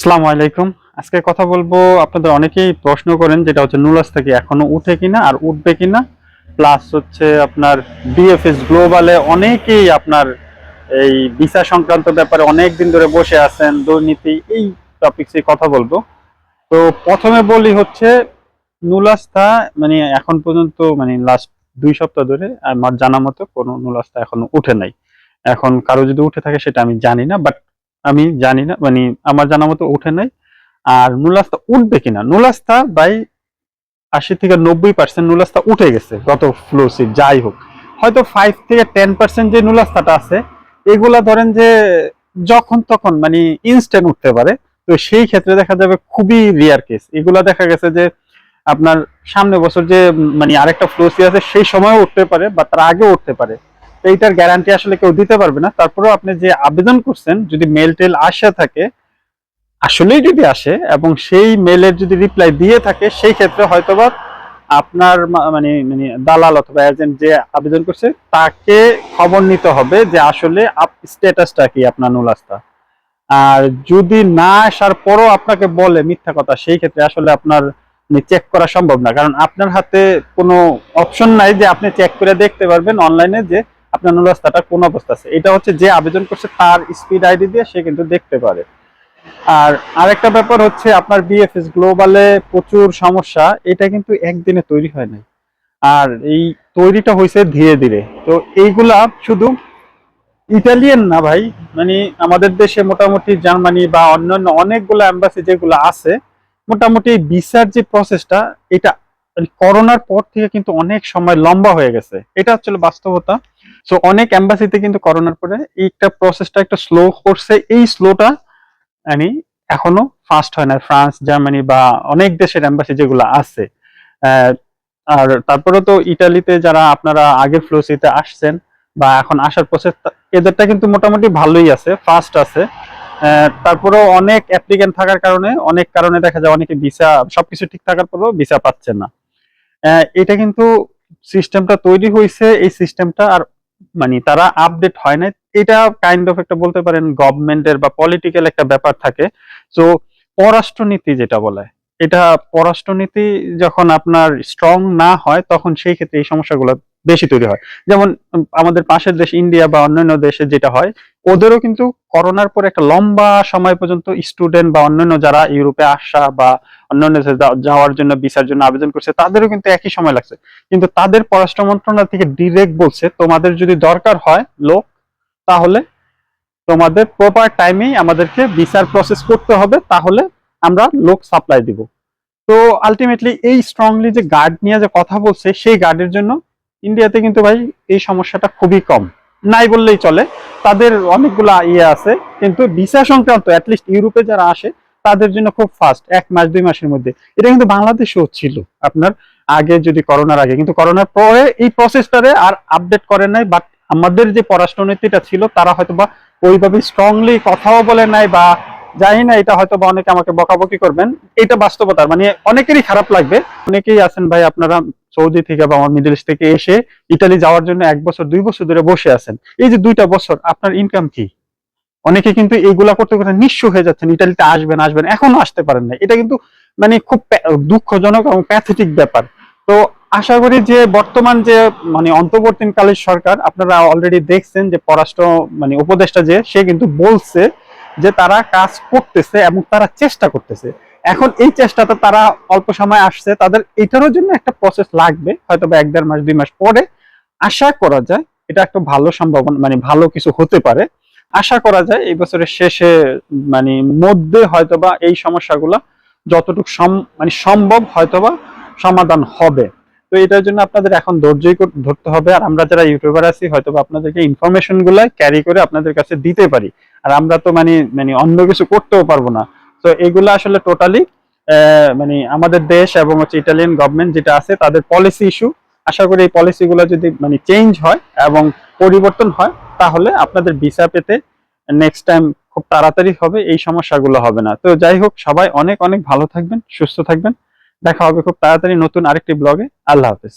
আসসালামু আলাইকুম। আজকে কথা বলব, আপনাদের অনেকেই প্রশ্ন করেন যেটা হচ্ছে নুলাস থেকে এখনও উঠে কিনা আর উঠবে কিনা। প্লাস হচ্ছে আপনার ডিএফএস গ্লোবালে অনেকেই আপনার এই ভিসা সংক্রান্ত ব্যাপারে অনেক দিন ধরে বসে আছেন, দুর্নীতি, এই টপিকসে কথা বলব। তো প্রথমে বলি হচ্ছে নুলাস্তা মানে এখন পর্যন্ত মানে লাস্ট দুই সপ্তাহ ধরে আমার জানা মতো কোনো নুলাস্তা এখনও উঠে নাই। এখন কারও যদি উঠে থাকে সেটা আমি জানি না বাট আমি জানি না মানে আমার জানা মতো উঠে নাই। আর নুলাস্তা উঠবে কিনা? নুলাস্তা বাই আশি থেকে নব্বই পার্সেন্ট নুলাস্তা উঠে গেছে গত ফ্লোসি যাই হোক। হয়তো ফাইভ থেকে টেন পার্সেন্ট যে নুলাস্তাটা আছে, এগুলা ধরেন যে যখন তখন মানে ইনস্ট্যান্ট উঠতে পারে। তো সেই ক্ষেত্রে দেখা যাবে খুবই রিয়ার কেস এগুলা দেখা গেছে যে আপনার সামনে বছর যে মানে আরেকটা ফ্লোসি আছে, সেই সময়ও উঠতে পারে বা তার আগেও উঠতে পারে। এইটার গ্যারান্টি আসলে কেউ দিতে পারবে না। তারপরেও আপনি যে আবেদন করছেন, যদি মেল টেল আসে থাকে, আসলেই যদি আসে এবং সেই মেলের যদি রিপ্লাই দিয়ে থাকে, সেই ক্ষেত্রে হয়তোবা আপনার মানে মানে দালাল অথবা এজেন্ট যে আবেদন করছে, তাকে খবর নিতে হবে যে আসলে স্ট্যাটাসটা কি আপনার নুলাস্তা আর যদি না আসার পরও আপনাকে বলে মিথ্যা কথা, সেই ক্ষেত্রে আসলে আপনার চেক করা সম্ভব না। কারণ আপনার হাতে কোনো অপশন নাই যে আপনি চেক করে দেখতে পারবেন অনলাইনে যে আপনার নুলাস্তাটা কোন অবস্থা আছে? এটা হচ্ছে যে আবেদন করছে তার স্পিড আইডি দিয়ে সে কিন্তু দেখতে পারে। আর আরেকটা ব্যাপার হচ্ছে আপনার বিএফএস গ্লোবালে প্রচুর সমস্যা, এটা কিন্তু একদিনে তৈরি হয় নাই। আর এই তৈরিটা হয়েছে ধীরে ধীরে। তো এইগুলা শুধু ইটালিয়ান না ভাই মানে আমাদের দেশে মোটামুটি জার্মানি বা অন্যান্য অনেকগুলো এম্বাসি যেগুলো আছে, মোটামুটি ভিসার যে প্রসেসটা এটা মানে করোনার পর থেকে কিন্তু অনেক সময় লম্বা হয়ে গেছে। এটা হচ্ছে বাস্তবতা। সো অনেক এম্বাসিতে কিন্তু করোনার পরে এইটা প্রসেসটা একটা স্লো করছে। এই স্লোটা মানে এখনও ফাস্ট হয় না। ফ্রান্স জার্মানি বা অনেক দেশের এম্বাসি যেগুলো আছে। আর তারপরে তো ইটালিতে যারা আপনারা আগের ফ্লোসিতে আসছেন বা এখন আসার প্রসেস এদেরটা কিন্তু মোটামুটি ভালোই আছে ফাস্ট আছে। তারপরেও অনেক অ্যাপ্লিকেন্ট থাকার কারণে, অনেক কারণে দেখা যায় অনেকে ভিসা সবকিছু ঠিক থাকার পরেও ভিসা পাচ্ছে না। এটা কিন্তু সিস্টেমটা তৈরি হয়েছে এই সিস্টেমটা আর মানে তারা আপডেট হয় না এটা কাইন্ড অফ একটা বলতে পারেন গভর্নমেন্টের বা পলিটিক্যাল একটা ব্যাপার থাকে। তো পররাষ্ট্রনীতি যেটা বলে, এটা পররাষ্ট্রনীতি যখন আপনার স্ট্রং না হয়, তখন সেই ক্ষেত্রে এই সমস্যাগুলো বেশি তৈরি হয়। যেমন আমাদের পাশের দেশ ইন্ডিয়া বা অন্যান্য দেশে যেটা হয়, ওদেরও কিন্তু করোনার পর একটা লম্বা সময় পর্যন্ত স্টুডেন্ট বা অন্যান্য যারা ইউরোপে আসা বা অন্যান্য দেশে যাওয়ার জন্য ভিসার জন্য আবেদন করছে, তাদেরও কিন্তু একই সময় লাগছে। কিন্তু তাদের পররাষ্ট্র মন্ত্রণালয় থেকে ডিরেক্ট বলছে, তোমাদের যদি দরকার হয় লোক, তাহলে তোমাদের প্রপার টাইমেই আমাদেরকে ভিসার প্রসেস করতে হবে, তাহলে আমরা লোক সাপ্লাই দিব। তো আলটিমেটলি এই স্ট্রংলি যে গার্ড নিয়ে যে কথা বলছে, সেই গার্ডের জন্য ইন্ডিয়াতে কিন্তু ভাই এই সমস্যাটা খুবই কম। নাই বললেই চলে। তাদের অনেকগুলা ইয়ে আছে, কিন্তু ভিসা সংক্রান্ত অ্যাটলিস্ট ইউরোপে যারা আসে, তাদের জন্য খুব ফাস্ট এক মাস, দুই মাসের মধ্যে। এটা কিন্তু বাংলাদেশেও ছিল আপনার, আগে যদি করোনার আগে। কিন্তু করোনার পরে এই প্রসেসটারে আর আপডেট করে নাই বাট আমাদের যে পররাষ্ট্রনীতিটা ছিল, তারা হয়তো বা ওইভাবে স্ট্রংলি কথাও বলে নাই বা জানি না, এটা হয়তো বা অনেকে আমাকে বকাবকি করবেন। এটা বাস্তবতা মানে অনেকেরই খারাপ লাগবে। অনেকেই আছেন ভাই, আপনারা সৌদি থেকে বা আমার মিডল ইস্ট থেকে এসে ইতালি যাওয়ার জন্য এক বছর, দুই বছর ধরে বসে আছেন। এই যে দুইটা বছর, আপনার ইনকাম কি? অনেকে কিন্তু এইগুলা করতে করতে নিঃস্ব হয়ে যাচ্ছেন ইটালিতে আসবেন আসবেন, এখনও আসতে পারেন না এটা কিন্তু মানে খুব দুঃখজনক এবং প্যাথেটিক ব্যাপার। তো আশা করি যে বর্তমান যে মানে অন্তর্বর্তীকালীন সরকার, আপনারা অলরেডি দেখছেন যে পররাষ্ট্র মানে উপদেষ্টা যে, সে কিন্তু বলছে যে তারা কাজ করতেছে এবং তারা চেষ্টা করতেছে। এখন এই চেষ্টাটা তারা অল্প সময় আসছে, তাদের এটারও জন্য একটা প্রসেস লাগবে, হয়তো বা এক দেড় মাস, দুই মাস পরে। আশা করা যায় এটা একটা ভালো সম্ভাবনা মানে ভালো কিছু হতে পারে। আশা করা যায় এই বছরের শেষে মানে মধ্যে হয়তোবা এই সমস্যাগুলো যতটুকু মানে সম্ভব হয়তোবা সমাধান হবে। তো এটার জন্য আপনাদের এখন ধৈর্যই ধরতে হবে। আর আমরা যারা ইউটিউবার আছি, হয়তো আপনাদেরকে ইনফরমেশনগুলা ক্যারি করে আপনাদের কাছে দিতে পারি। আর আমরা তো মানে মানে অন্য কিছু করতেও পারব না। তো এগুলো আসলে টোটালি মানে আমাদের দেশ এবং হচ্ছে ইটালিয়ান গভর্নমেন্ট যেটা আছে, তাদের পলিসি ইস্যু আশা করি এই পলিসিগুলো যদি মানে চেঞ্জ হয় এবং পরিবর্তন হয়, তাহলে আপনাদের ভিসা পেতে নেক্সট টাইম খুব তাড়াতাড়ি হবে, এই সমস্যাগুলো হবে না। তো যাই হোক, সবাই অনেক অনেক ভালো থাকবেন, সুস্থ থাকবেন। দেখা হবে খুব তাড়াতাড়ি নতুন আরেকটি ব্লগে আল্লাহ হাফেজ।